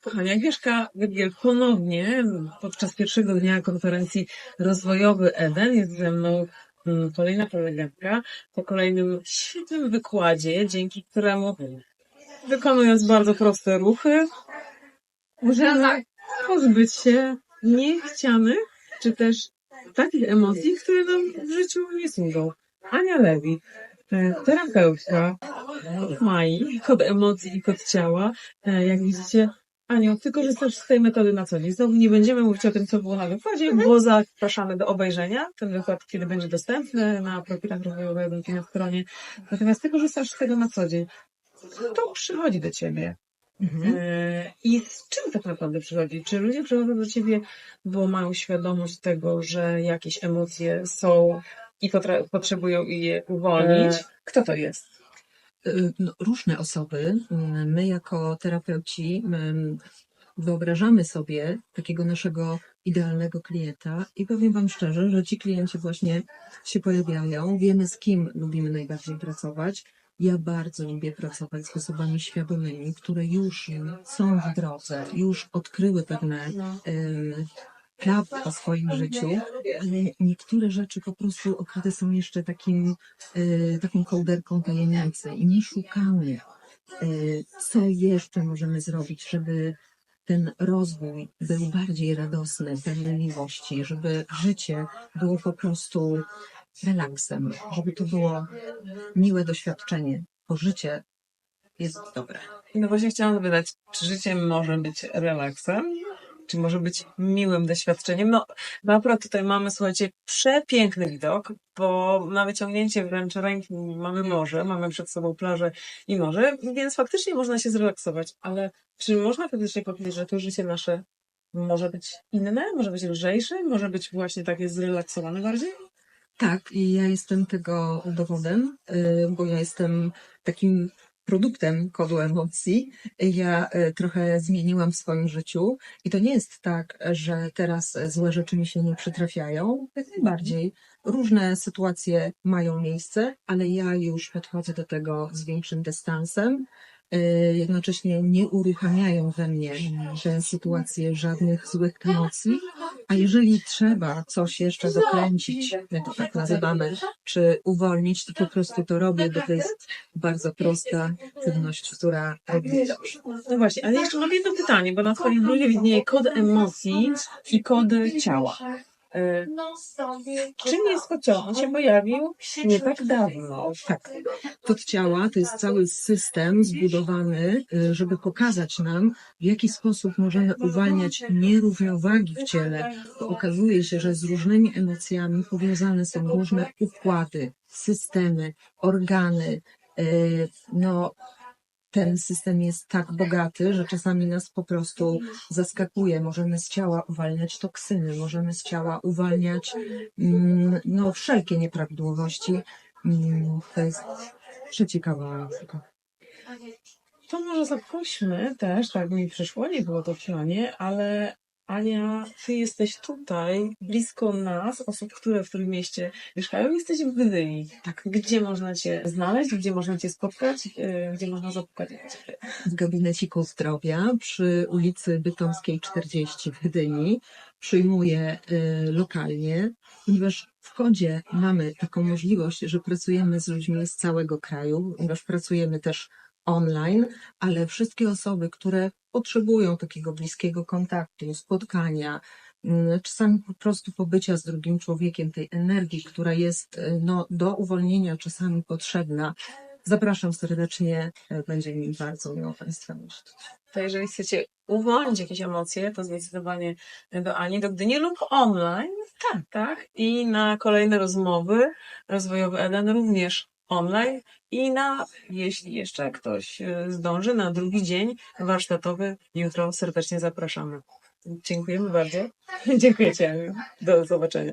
Kochani, Agnieszka Wygiel ponownie podczas pierwszego dnia konferencji Rozwojowy Eden jest ze mną mm, kolejna prelegentka po kolejnym świetnym wykładzie, dzięki któremu wykonując bardzo proste ruchy możemy pozbyć się niechcianych czy też takich emocji, które nam w życiu nie służą. Ania Lewi, e, terapeutka Mai, kod emocji i kod ciała. E, Jak widzicie, Aniu, ty korzystasz z tej metody na co dzień. Znowu nie będziemy mówić o tym, co było na wykładzie, bo zapraszamy do obejrzenia. Ten wykład, kiedy będzie dostępny na profilach rozwojowych i na stronie. Natomiast ty korzystasz z tego na co dzień. To przychodzi do ciebie. E, I z czym tak naprawdę przychodzi? Czy ludzie przychodzą do ciebie, bo mają świadomość tego, że jakieś emocje są i potrzebują je uwolnić? E, Kto to jest? Y, no, różne osoby. Y, My jako terapeuci ym, wyobrażamy sobie takiego naszego idealnego klienta i powiem Wam szczerze, że ci klienci właśnie się pojawiają. Wiemy z kim lubimy najbardziej pracować. Ja bardzo lubię pracować z osobami świadomymi, które już są w drodze, już odkryły pewne No. Ym, prawdy o swoim życiu, ale niektóre rzeczy po prostu okryte są jeszcze takim, y, taką kołderką tajemnicy i nie szukamy, y, co jeszcze możemy zrobić, żeby ten rozwój był bardziej radosny, pełny miłości, żeby życie było po prostu relaksem, żeby to było miłe doświadczenie, bo życie jest dobre. No właśnie chciałam zapytać, czy życie może być relaksem? Czy może być miłym doświadczeniem? No, no tutaj mamy, słuchajcie, przepiękny widok, bo na wyciągnięcie wręcz ręki mamy morze, mamy przed sobą plażę i morze, więc faktycznie można się zrelaksować, ale czy można faktycznie powiedzieć, że to życie nasze może być inne, może być lżejsze, może być właśnie takie zrelaksowane bardziej? Tak, i ja jestem tego dowodem, y, bo ja jestem takim produktem kodu emocji. Ja y, trochę zmieniłam w swoim życiu i to nie jest tak, że teraz złe rzeczy mi się nie przytrafiają. Najbardziej. Różne sytuacje mają miejsce, ale ja już podchodzę do tego z większym dystansem. Y, Jednocześnie nie uruchamiają we mnie te sytuacje żadnych złych emocji, a jeżeli trzeba coś jeszcze dokręcić, my to tak nazywamy, czy uwolnić, to po prostu to robię, bo to jest bardzo prosta czynność, która robi. No właśnie, ale jeszcze mam jedno pytanie, bo na twoim bluzie widnieje kod emocji i kod ciała. Y, Czym jest kod ciała? On się pojawił nie tak dawno. Tak. Kod ciała to jest cały system zbudowany, y, żeby pokazać nam, w jaki sposób możemy uwalniać nierównowagi w ciele. Bo okazuje się, że z różnymi emocjami powiązane są różne układy, systemy, organy. Y, No, ten system jest tak bogaty, że czasami nas po prostu zaskakuje. Możemy z ciała uwalniać toksyny, możemy z ciała uwalniać mm, no, wszelkie nieprawidłowości. Mm, To jest przeciekawa nauka. To może zaprośmy też, tak mi przyszło, nie było to w planie, ale Ania, ty jesteś tutaj, blisko nas, osób, które w tym mieście mieszkają, jesteś w Gdyni. Tak, gdzie można cię znaleźć, gdzie można cię spotkać, yy, gdzie można zapukać w gabineciku zdrowia przy ulicy Bytomskiej 40 w Gdyni. Przyjmuję y, lokalnie, ponieważ w kodzie mamy taką możliwość, że pracujemy z ludźmi z całego kraju, ponieważ pracujemy też online, ale wszystkie osoby, które potrzebują takiego bliskiego kontaktu, spotkania, mm, czasami po prostu pobycia z drugim człowiekiem, tej energii, która jest y, no, do uwolnienia czasami potrzebna, Zapraszam serdecznie, e, będzie mi bardzo miło Państwa gościć. To jeżeli chcecie uwolnić jakieś emocje, to zdecydowanie do Ani, do Gdyni lub online. Tak, tak. I na kolejne rozmowy rozwojowy Eden również online i na, jeśli jeszcze ktoś e, zdąży, na drugi dzień warsztatowy jutro serdecznie zapraszamy. Dziękujemy bardzo. Dziękuję Ci. Do zobaczenia.